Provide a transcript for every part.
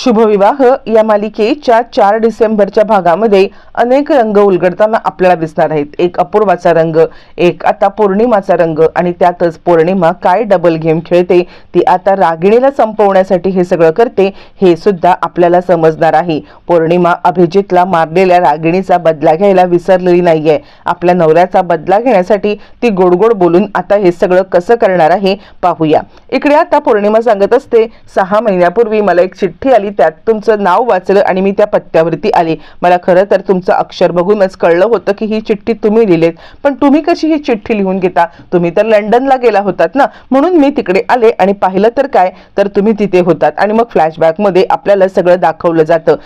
शुभविवाह या मालिकेच्या चार डिसेंबरच्या भागामध्ये अनेक रंग उलगडताना आपल्याला दिसणार आहेत. एक अपूर्वाचा रंग एक आता पौर्णिमाचा रंग आणि त्यातच पौर्णिमा काय डबल गेम खेळते ती आता रागिणीला संपवण्यासाठी हे सगळं करते हे सुद्धा आपल्याला समजणार आहे. पौर्णिमा अभिजितला मारलेल्या रागिणीचा बदला घ्यायला विसरलेली नाहीये. आपल्या नवऱ्याचा बदला घेण्यासाठी ती गोडगोड बोलून आता हे सगळं कसं करणार आहे पाहूया. इकडे आता पौर्णिमा सांगत असते सहा महिन्यापूर्वी मला एक चिठ्ठी आली त्यात तुमचं नाव वाचलं आणि मी त्या पत्त्यावरती आले. मला खरं तर तुमचं अक्षर बघूनच कळलं होतं की ही चिठ्ठी तुम्ही लिहिलेत. पण तुम्ही कशी ही चिठ्ठी लिहून घेता? तुम्ही तर लंडनला गेला होतात ना? म्हणून मी तिकडे आले आणि पाहिलं तर काय? तर तुम्ही तिथे होतात. आणि मग फ्लॅशबॅकमध्ये आपल्याला सगळं दाखवलं जातं.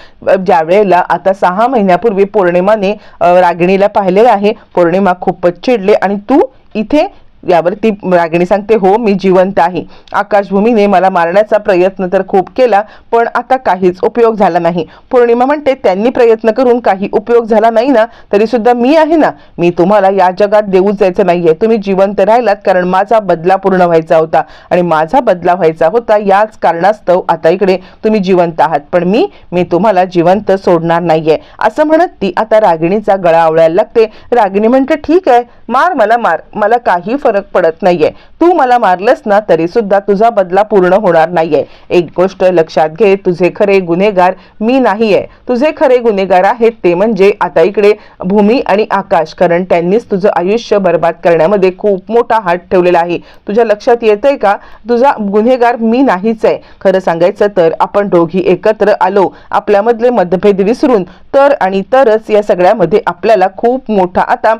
ज्यावेळेला आता सहा महिन्यापूर्वी पौर्णिमाने रागिणीला पाहिलेलं आहे. पौर्णिमा खूपच चिडले आणि तू इथे यावरती रागिणी सांगते हो मी जिवंत आहे. आकाशभूमीने मला मारण्याचा प्रयत्न तर खूप केला पण आता काहीच उपयोग झाला नाही. पौर्णिमा म्हणते त्यांनी प्रयत्न करून काही उपयोग झाला नाही ना तरी सुद्धा मी आहे ना. मी तुम्हाला या जगात देऊच जायचं नाहीये. तुम्ही जिवंत राहिलात कारण माझा बदला पूर्ण व्हायचा होता आणि माझा बदला व्हायचा होता याच कारणास्तव आता इकडे तुम्ही जिवंत आहात. पण मी मी तुम्हाला जिवंत सोडणार नाहीये. असं म्हणत ती आता रागिणीचा गळा आवळायला लागते. रागिणी म्हणते ठीक आहे मार मला मार. मला काही फरक फरक पडत नाहीये. तू मला मारलंस ना तरी सुद्धा तुझा बदला पूर्ण होणार नाहीये. एक गोष्ट लक्षात घे तुझे खरे गुन्हेगार मी नाहीये. तुझे खरे गुन्हेगार आहेत ते म्हणजे आता इकडे भूमी आणि आकाश कारण त्यांनीच तुझं आयुष्य बर्बाद करण्यामध्ये खूप मोठा हात ठेवलेला आहे. तुझ्या लक्षात येतंय का? तुझा गुन्हेगार मी नाहीच आहे. खरं सांगायचं तर आपण दोघी एकत्र आलो आपल्यामधले मतभेद विसरून तर आणि तरच या सगळ्यामध्ये आपल्याला खूप मोठा आता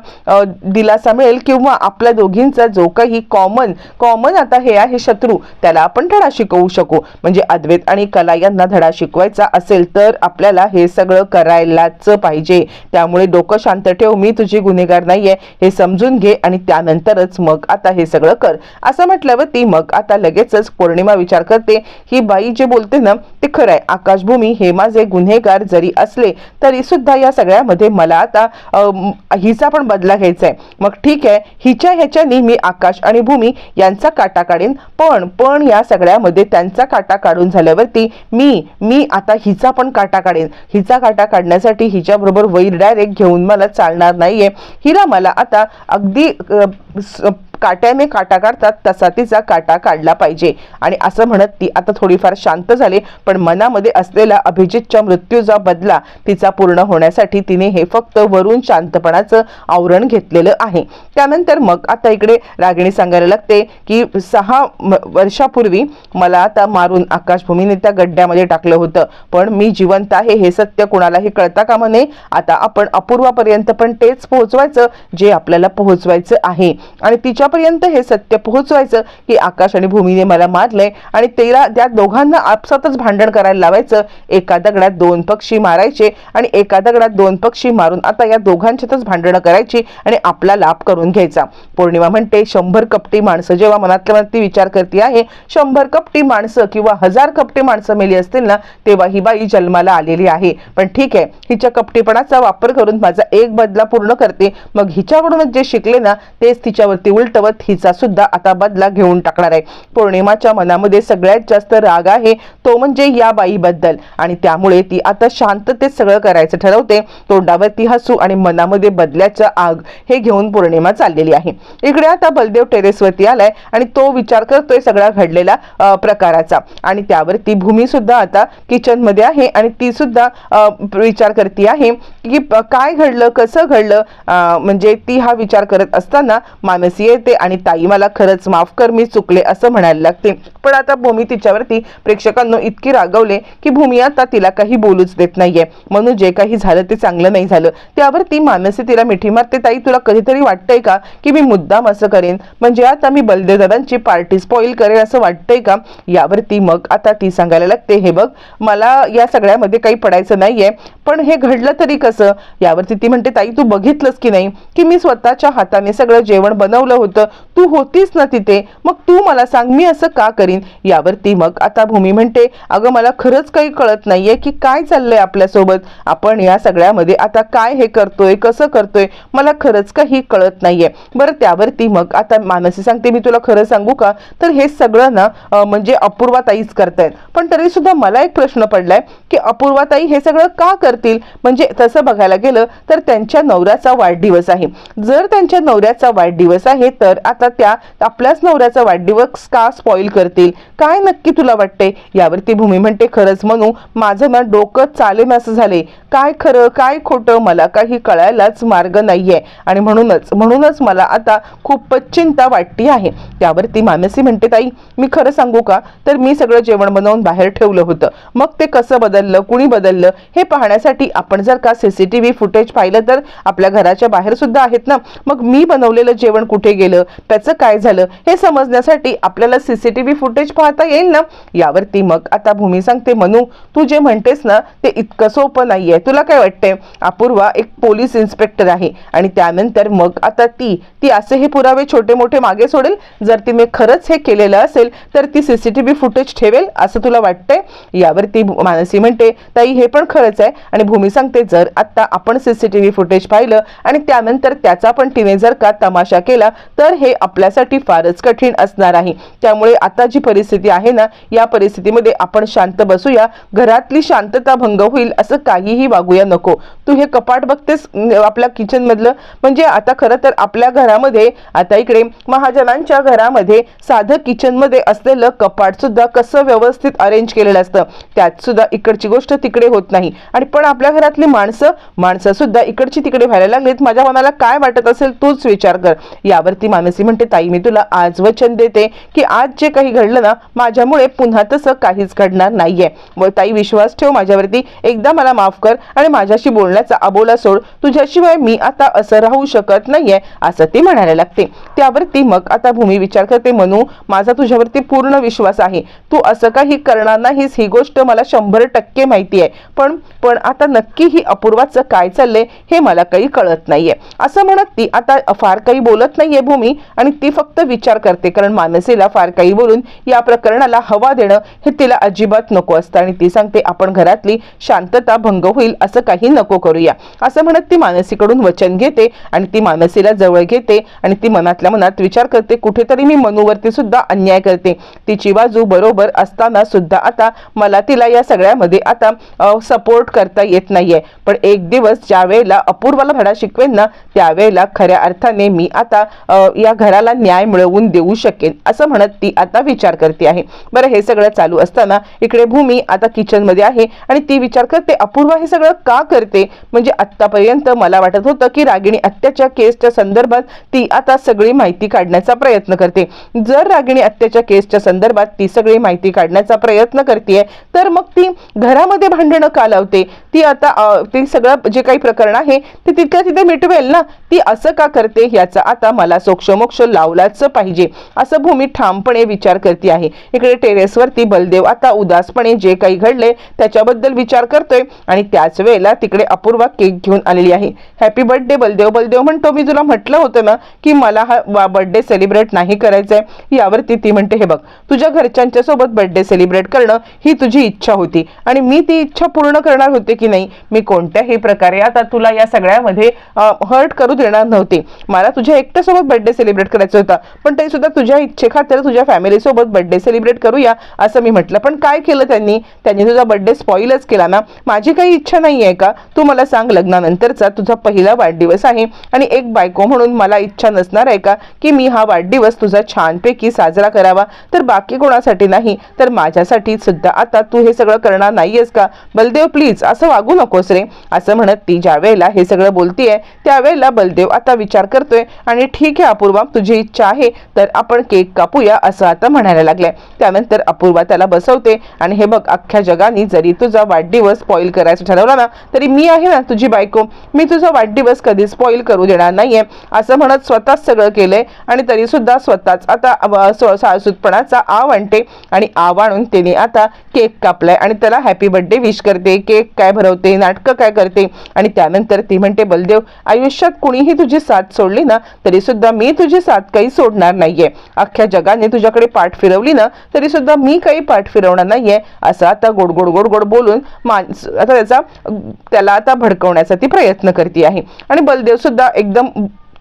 दिलासा मिळेल किंवा आपल्या दोघींचा जो काही कॉमन कॉमन आता हे आहे शत्रू त्याला आपण धडा शिकवू शकू. म्हणजे अद्वैत आणि कला यांना धडा शिकवायचा असेल तर आपल्याला हे सगळं करायलाच पाहिजे. त्यामुळे डोकं शांत ठेव मी तुझी गुन्हेगार नाहीये हे समजून घे आणि त्यानंतरच मग आता हे सगळं कर. असं म्हटल्यावर ती मग आता लगेचच पौर्णिमा विचार करते. ही बाई जे बोलते ना ते खरं आहे आकाशभूमी हे माझे गुन्हेगार जरी असले तरी सुद्धा या सगळ्यामध्ये मला आता हिचा पण बदला घ्यायचा आहे मग ठीक आहे हिच्या ह्याच्यानी मी आकाश आणि भूमी यांचा काटा काढेन. पण पण या सगळ्यामध्ये त्यांचा काटा काढून झाल्यावरती मी मी आता हिचा पण काटा काढेन. हिचा काटा काढण्यासाठी हिच्याबरोबर वैर डायरेक्ट घेऊन मला चालणार नाहीये. हिला मला आता अगदी काट्याने काटा काढतात तसा तिचा काटा काढला पाहिजे. आणि असं म्हणत ती आता थोडीफार शांत झाली पण मनामध्ये असलेला अभिजितच्या मृत्यूचा बदला तिचा पूर्ण होण्यासाठी तिने हे फक्त वरून शांतपणाचं आवरण घेतलेलं आहे. त्यानंतर मग आता इकडे रागिणी सांगायला लागते की सहा म- वर्षापूर्वी मला आता मारून आकाशभूमीने त्या गड्ड्यामध्ये टाकलं होतं. पण मी जिवंत आहे हे सत्य कुणालाही कळता कामा नये. आता आपण अपूर्वापर्यंत पण तेच पोहोचवायचं जे आपल्याला पोहोचवायचं आहे. आणि तिच्या तिच्यापर्यंत हे सत्य पोहोचवायचं की आकाश आणि भूमीने मला मारलंय आणि तेला त्या दोघांना आपसातच भांडण करायला लावायचं. एका दगडात दोन पक्षी मारायचे आणि एका दगडात दोन पक्षी मारून आता या दोघांच्यातच भांडणं करायची आणि आपला लाभ करून घ्यायचा. पौर्णिमा म्हणते शंभर कपटी माणसं जेव्हा मनातल्या मनात ती विचार करते आहे शंभर कपटी माणसं किंवा हजार कपटी माणसं मेली असतील ना तेव्हा ही बाई जन्माला आलेली आहे. पण ठीक आहे हिच्या कपटीपणाचा वापर करून माझा एक बदला पूर्ण करते. मग हिच्याकडूनच जे शिकले ना तेच तिच्यावरती उलटवत हिचा सुद्धा आता बदला घेऊन टाकणार आहे. पौर्णिमाच्या मनामध्ये सगळ्यात जास्त राग आहे तो म्हणजे या बाईबद्दल. आणि त्यामुळे ती आता शांततेत सगळं करायचं ठरवते. तोंडावरती हसू आणि मनामध्ये बदल्याचं आग हे घेऊन पौर्णिमा चाललेली आहे. इकडे आता बलदेव टेरेसवरती आलाय आणि तो विचार करतोय सगळा घडलेला प्रकाराचा. आणि त्यावरती भूमी सुद्धा आता किचनमध्ये आहे आणि ती सुद्धा विचार करते आहे की काय घडलं कसं घडलं म्हणजे ती हा विचार करत असताना मानसी येते आणि ताई मला खरंच माफ कर मी चुकले असं म्हणायला लागते पण आता भूमी तिच्यावरती प्रेक्षकांनो इतकी रागवले की भूमी आता तिला काही बोलूच देत नाहीये. म्हणून जे काही झालं ते चांगलं नाही झालं. त्यावर ती मानसी तिला मिठी मारते. ताई तुला कधीतरी वाटतंय का की मी मुद्दाम असं करेन? म्हणजे आता मी बलदेव दादांची पार्टी स्पॉईल करेन असं वाटतंय का? यावरती मग आता ती सांगायला लागते हे बघ मला या सगळ्यामध्ये काही पडायचं नाहीये. पण हे घडलं तरी कसं? यावरती ती म्हणते ताई तू बघितलंस की नाही की मी स्वतःच्या हाताने सगळं जेवण बनवलं होतं? होतं. तू होतीस ना तिथे. मग तू मला सांग मी असं का करीन? यावरती मग आता भूमी म्हणते अगं मला खरंच काही कळत नाहीये की काय चाललंय आपल्यासोबत. आपण या सगळ्यामध्ये आता काय हे करतोय कसं करतोय मला खरंच काही कळत नाहीये. बरं त्यावरती मग आता मानसी सांगते मी तुला खरं सांगू का? तर हे सगळं ना म्हणजे अपूर्वाताईच करतायत. पण तरी सुद्धा मला एक प्रश्न पडलाय की अपूर्वाताई हे सगळं का करतील? म्हणजे तसं बघायला गेलं तर त्यांच्या नवऱ्याचा वाढदिवस आहे. जर त्यांच्या नवऱ्याचा वाढदिवस आहे तर आता त्या आपल्याच नवऱ्याचा वाढदिवस का स्पॉइल करतील? काय नक्की तुला वाटते यावरती भूमी म्हणते खरंच म्हणू माझं ना डोकं चालेन असं झाले काय खरं काय खोटं मला काही कळायलाच मार्ग नाहीये. आणि म्हणूनच म्हणूनच मला आता खूपच चिंता वाटती आहे. त्यावरती मानसी म्हणते ताई मी खरं सांगू का? तर मी सगळं जेवण बनवून बाहेर ठेवलं होतं. मग ते कसं बदललं कुणी बदललं हे पाहण्यासाठी आपण जर का सीसीटीव्ही फुटेज पाहिलं तर आपल्या घराच्या बाहेर सुद्धा आहेत ना? मग मी बनवलेलं जेवण कुठे गेलं? त्याचं काय झालं हे समजण्यासाठी आपल्याला सीसीटीव्ही फुटेज पाहता येईल ना? यावरती मग आता भूमी सांगते मनू तू जे म्हणतेस ना ते इतकं सोपं नाहीये. तुला काय वाटतंय? अपूर्वा एक पोलीस इन्स्पेक्टर आहे आणि त्यानंतर मग आता ती ती असे हे पुरावे छोटे मोठे मागे सोडेल? जर तिने खरंच हे केलेलं असेल तर ती सीसीटीव्ही फुटेज ठेवेल असं तुला वाटतंय? यावरती मानसी म्हणते ताई हे पण खरंच आहे. आणि भूमी सांगते जर आता आपण सीसीटीव्ही फुटेज पाहिलं आणि त्यानंतर त्याचा पण तिने जर का तमाशा केला तर तर हे आपल्यासाठी फारच कठीण असणार आहे. त्यामुळे आता जी परिस्थिती आहे ना या परिस्थितीमध्ये आपण शांत बसूया. घरातली शांतता भंग होईल असं काहीही वागूया नको. तू हे कपाट बघतेस आपल्या किचनमधलं? म्हणजे आता खरं तर आपल्या घरामध्ये आता इकडे महाजनांच्या घरामध्ये साधं किचनमध्ये असलेलं कपाट सुद्धा कसं व्यवस्थित अरेंज केलेलं असतं त्यात सुद्धा इकडची गोष्ट तिकडे होत नाही. आणि पण आपल्या घरातली माणसं माणसं सुद्धा इकडची तिकडे व्हायला लागलीत. माझ्या मनाला काय वाटत असेल तूच विचार कर. यावरती मानसी म्हणते ताई मी तुला आज वचन देते की आज जे काही घडलं ना माझ्यामुळे पुन्हा तसं काहीच घडणार नाहीये. व ताई विश्वास ठेव माझ्यावरती. एकदा मला माफ कर आणि माझ्याशी बोलण्याचा अबोला सोड. तुझ्याशिवाय मी आता असं राहू शकत नाहीये असं ती म्हणायला लागते. त्यावरती मग आता भूमी विचार करते म्हणू माझा तुझ्यावरती पूर्ण विश्वास आहे. तू असं काही करणार नाहीस. ही गोष्ट मला शंभर टक्के माहिती आहे. पण पण आता नक्की ही अपूर्वाचं काय चाललंय हे मला काही कळत नाहीये. असं म्हणत ती आता फार काही बोलत नाहीये भूमी मी आणि ती फक्त विचार करते. कारण मानसीला फार काही बोलून या प्रकरणाला हवा देणं हे तिला अजिबात नको असतं. आणि ती सांगते आपण घरातली शांतता भंग होईल असं काही नको करूया. असं म्हणत ती मानसीकडून वचन घेते आणि ती मानसीला जवळ घेते आणि ती मनातल्या मनात विचार करते कुठेतरी मी मनूवरती सुद्धा अन्याय करते. तिची बाजू बरोबर असताना सुद्धा आता मला तिला या सगळ्यामध्ये आता सपोर्ट करता येत नाहीये. पण एक दिवस ज्या वेळेला अपूर्वाला धडा शिकवेन ना त्यावेळेला खऱ्या अर्थाने मी आता या घराला न्याय मिळवून देऊ शकेन असं म्हणत ती आता विचार करते आहे. बरं हे सगळं चालू असताना इकडे भूमी आता किचनमध्ये आहे आणि ती विचार करते अपूर्वा हे सगळं का करते? म्हणजे आतापर्यंत मला वाटत होतं की रागिणी हत्याच्या केसच्या संदर्भात ती आता सगळी माहिती काढण्याचा प्रयत्न करते. जर रागिणी आत्याच्या केसच्या संदर्भात ती सगळी माहिती काढण्याचा प्रयत्न करते तर मग ती घरामध्ये भांडणं का लावते? ती आता ते ती सगळं जे काही प्रकरण आहे ते तिथल्या तिथे मिटवेल ना? ती असं का करते याचा आता मला सोक्षमोक्ष लावलाच पाहिजे. असं भूमी ठामपणे विचार करते आहे. इकडे टेरेसवरती बलदेव आता उदासपणे जे काही घडले त्याच्याबद्दल विचार करतोय आणि त्याच वेळेला तिकडे अपूर्वा केक घेऊन आलेली आहे. Happy birthday Baldev. बलदेव म्हणतो मी तुला म्हटलं होतं ना की मला हा बर्थडे सेलिब्रेट नाही करायचा आहे यावरती ती म्हणते हे बघ तुझ्या घरच्यांच्या सोबत बर्थडे सेलिब्रेट करणं ही तुझी इच्छा होती. आणि मी ती इच्छा पूर्ण करणार होते की नाही? मी कोणत्याही प्रकारे आता तुला या सगळ्यामध्ये हर्ट करू देणार नव्हते. मला तुझ्या एकट्यासोबत बर्थडे सेलिब्रेट करायचा होता. पण तरी सुद्धा तुझ्या इच्छेखातर तुझ्या फॅमिलीसोबत बर्थडे सेलिब्रेट करूया असं मी म्हटलं. पण काय केलं त्यांनी? त्यांनी तुझा बर्थडे स्पॉईलच केला ना? माझी काही इच्छा नाही आहे का? तू मला सांग लग्नानंतरचा तुझा पहिला वाढदिवस आहे आणि एक बायको म्हणून मला इच्छा नसणार आहे का की मी हा वाढदिवस तुझा छानपैकी साजरा करावा? तर बाकी कोणासाठी नाही? तर माझ्यासाठी सुद्धा. आता तू हे सगळं करणार नाहीयेस का? बलदेव प्लीज असं वागू नकोस रे. असं म्हणत ती ज्या वेळेला हे सगळं बोलतीये त्यावेळेला बलदेव आता विचार करतोय आणि ठीक आहे अपूर्वा तुझी इच्छा आहे तर आपण केक कापूया असं आता म्हणायला लागलाय. त्यानंतर अपूर्वा त्याला बसवते आणि हे बघ अख्ख्या जगाने जरी तुझा वाढदिवस स्पॉईल करायचं ठरवला ना तरी मी आहे ना तुझी बायको. मी तुझा वाढदिवस कधी स्पॉईल करू देणार नाहीये असं म्हणत स्वतःच सगळं केलंय आणि तरी सुद्धा स्वतःच आता साळसूतपणाचा आव आणते आणि आव आणून तिने आता केक कापलाय आणि त्याला हॅपी बर्थडे विश करते. केक काय भरवते नाटकं काय करते? आणि त्यानंतर ती म्हणते बलदेव आयुष्यात कुणीही तुझी साथ सोडली ना तरी सुद्धा मी मी तुझी साथ काही सोडणार नाहीये. अख्ख्या जगाने तुझ्याकडे पाठ फिरवली ना तरी सुद्धा मी काही पाठ फिरवणार नाहीये असं आता गोड गोड गोड गोड बोलून माणस आता त्याचा त्याला आता भडकवण्याचा ती प्रयत्न करते आहे. आणि बलदेव सुद्धा एकदम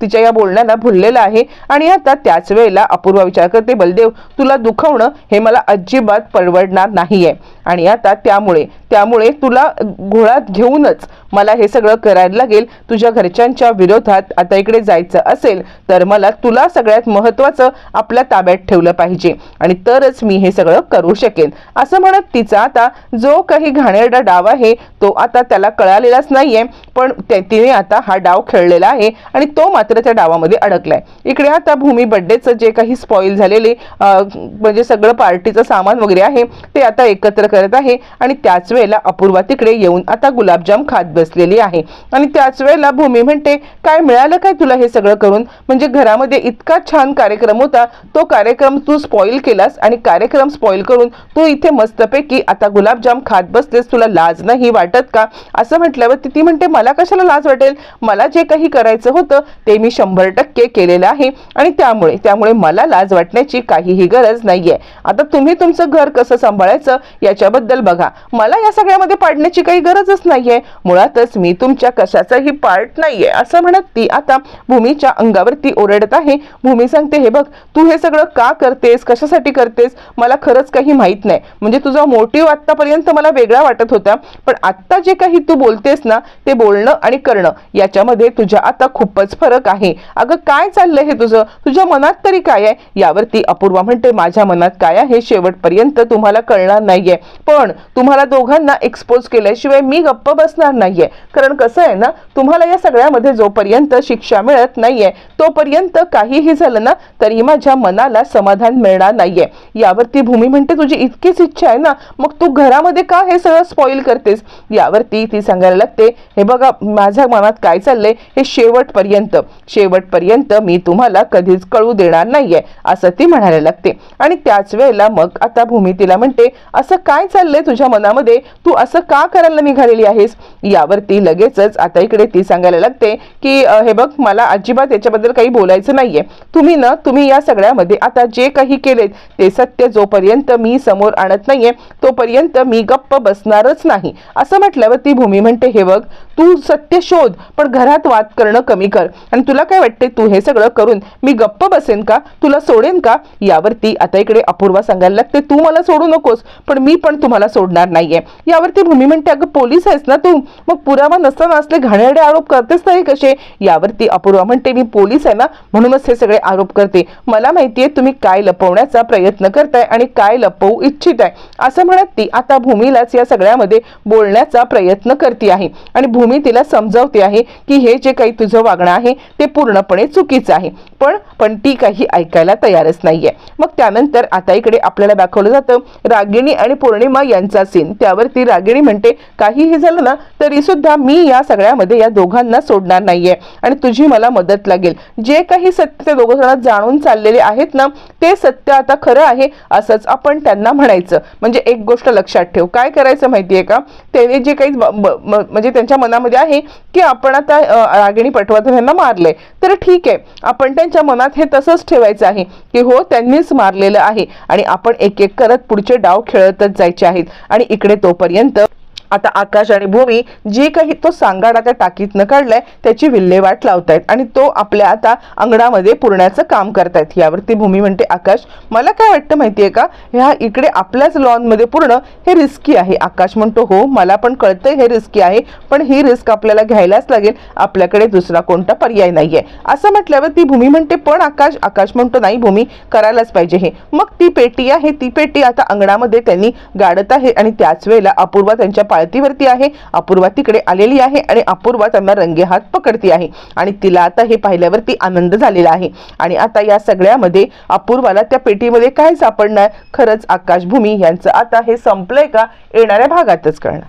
तिच्या या बोलण्याला भुललेला आहे. आणि आता त्याच वेळेला अपूर्वा विचार करते बलदेव तुला दुखवणं हे मला अजिबात परवडणार नाहीये. आणि आता त्यामुळे त्यामुळे तुला घोळात घेऊनच मला हे सगळं करायला लागेल तुझ्या घरच्यांच्या विरोधात आता इकडे जायचं असेल तर मला तुला सगळ्यात महत्त्वाचं आपल्या ताब्यात ठेवलं पाहिजे आणि तरच मी हे सगळं करू शकेन. असं म्हणत तिचा आता जो काही घाणेरडा डाव आहे तो आता त्याला कळालेलाच नाहीये पण ते- तिने आता हा डाव खेळलेला आहे आणि तो मात्र त्या डावामध्ये अडकलाय. इकडे आता भूमी बड्डेचं जे काही स्पॉईल झालेले म्हणजे सगळं पार्टीचं सामान वगैरे आहे ते आता एकत्र करत आहे आणि त्याच वेळेला अपूर्वा तिकडे येऊन आता गुलाबजाम खात बसलेली आहे. आणि त्याच वेळेला भूमी म्हणते काय मिळालं काय तुला हे सगळं करून? म्हणजे घरामध्ये इतका छान कार्यक्रम होता तो कार्यक्रम तू स्पॉईल केलास आणि कार्यक्रम स्पॉईल करून तू इथे मस्तपैकी आता गुलाबजाम खात बसलेस तुला लाज नाही वाटत का? असं म्हटल्यावर ती- ती म्हणते मला कशाला लाज वाटेल? मला जे काही करायचं होतं ते मी शंभर टक्के केलेलं आहे. आणि त्यामुळे त्यामुळे मला लाज वाटण्याची काहीही गरज नाहीये. आता तुम्ही तुमचं घर कसं सांभाळायचं याच्याबद्दल बघा. मला या सगळ्यामध्ये पाडण्याची काही गरजच नाहीये. अर्थातच मी तुमच्या कशाचाही पार्ट नाहीये असं म्हणत ती आता भूमीच्या अंगावरती ओरडत आहे. भूमी सांगते हे बघ तू हे सगळं का करतेस? कशासाठी करतेस? मला खरंच काही माहीत नाही. म्हणजे तुझा मोटिव्ह आतापर्यंत मला वेगळा वाटत होता पण आत्ता जे काही तू बोलतेस ना ते बोलणं आणि करणं याच्यामध्ये तुझ्या आता खूपच फरक आहे. अगं काय चाललंय हे तुझं? तुझ्या मनात तरी काय आहे? यावरती अपूर्वा म्हणते माझ्या मनात काय आहे शेवटपर्यंत तुम्हाला कळणार नाहीये. पण तुम्हाला दोघांना एक्सपोज केल्याशिवाय मी गप्प बसणार नाहीये. कारण कसं आहे ना तुम्हाला या सगळ्यामध्ये जोपर्यंत शिक्षा मिळत नाहीये तोपर्यंत काहीही झालं ना तरी माझ्या मनाला समाधान मिळणार नाहीये. यावरती भूमी म्हणते तुझी इतकीच इच्छा आहे ना मग तू घरामध्ये का हे सगळं स्पॉईल करतेस? यावरती ती सांगायला लागते हे बघा माझ्या मनात काय चाललंय? हे शेवटपर्यंत शेवटपर्यंत मी तुम्हाला कधीच कळू देणार नाहीये असं ती म्हणायला लागते. आणि त्याच वेळेला मग आता भूमी तिला म्हणते असं काय चाललंय तुझ्या मनामध्ये? तू असं का करायला निघालेली आहेस? यावरती लगेचच आता इकडे ती सांगायला लागते की हे बघ मला अजिबात याच्याबद्दल काही बोलायचं नाहीये. तुम्ही ना तुम्ही या सगळ्यामध्ये आता जे काही केलेत ते सत्य जोपर्यंत मी समोर आणत नाहीये तोपर्यंत मी गप्प बसणारच नाही. असं म्हटल्यावर ती भूमी म्हणते हे बघ तू सत्य शोध पण घरात वाद करणं कमी कर. आणि तुला काय वाटते तू हे सगळं करून मी गप्प बसेन का? तुला सोडेन का? यावरती आता इकडे अपूर्वा सांगायला लागते. तू मला सोडू नकोस पण मी पण तुम्हाला सोडणार नाहीये. यावरती भूमी म्हणते अगं पोलीस आहेस ना तू? मग पुरावा नसताना असले घाणेरडे आरोप करतेस तरी कसे? यावरती अपूर्वा म्हणते मी पोलीस आहे ना म्हणूनच हे सगळे आरोप करते. मला माहितीये तुम्ही काय लपवण्याचा प्रयत्न करताय आणि काय लपवू इच्छित आहे असं म्हणत ती आता भूमीलाच या सगळ्यामध्ये बोलण्याचा प्रयत्न करते आहे. आणि भूमी तिला समजावते आहे की हे जे काही तुझं वागणं आहे ते पूर्णपणे चुकीचं आहे. पण पण ती काही ऐकायला तयारच नाहीये. मग त्यानंतर आता इकडे आपल्याला दाखवलं जातं रागिणी आणि पौर्णिमा यांचा सीन त्यावर ती रागिणी म्हणते काहीही झालं ना तरी सुद्धा मी या सगळ्यामध्ये या दोघांना सोडणार नाहीये. आणि तुझी मला मदत लागेल. जे काही सत्य ते दोघं जण जाणून चाललेले आहेत ना ते सत्य आता खरं आहे असंच आपण त्यांना म्हणायचं. म्हणजे एक गोष्ट लक्षात ठेव. काय करायचं माहितीये का? त्याने जे काही म्हणजे त्यांच्या मनामध्ये आहे की आपण आता रागिणी पटवर्धन यांना मारले. तर ठीक आहे आपण त्यांच्या मनात हे तसंच ठेवायचं आहे की हो त्यांनीच मारलेलं आहे. आणि आपण एक एक करत पुढचे डाव खेळतच जायचे आहेत. आणि इकडे तोपर्यंत आता आकाश आणि भूमी जे काही तो सांगाडा त्या टाकीतनं काढलाय त्याची विल्हेवाट लावतायत आणि तो आपल्या आता अंगणामध्ये पुरण्याचं काम करतायत. यावरती भूमी म्हणते आकाश मला काय वाटतं माहितीये का? ह्या इकडे आपल्याच लॉनमध्ये पूर्ण हे रिस्की आहे. आकाश म्हणतो हो मला पण कळतंय हे रिस्की आहे पण ही रिस्क आपल्याला घ्यायलाच लागेल. आपल्याकडे दुसरा कोणता पर्याय नाहीये. असं म्हटल्यावर ती भूमी म्हणते पण आकाश आकाश म्हणतो नाही भूमी करायलाच पाहिजे हे. मग ती पेटी आहे ती पेटी आता अंगणामध्ये त्यांनी गाडत आहे आणि त्याच वेळेला अपूर्वा त्यांच्या पाळतीवरती आहे अपूर्वा तिकडे आलेली आहे आणि अपूर्वा त्यांना रंगे हात पकडती आहे. आणि तिला आता हे पाहिल्यावरती आनंद झालेला आहे. आणि आता या सगळ्यामध्ये अपूर्वाला त्या पेटीमध्ये काय सापडणार? खरंच आकाश भूमी यांचं आता हे संपलंय का? येणाऱ्या भागातच कळणार.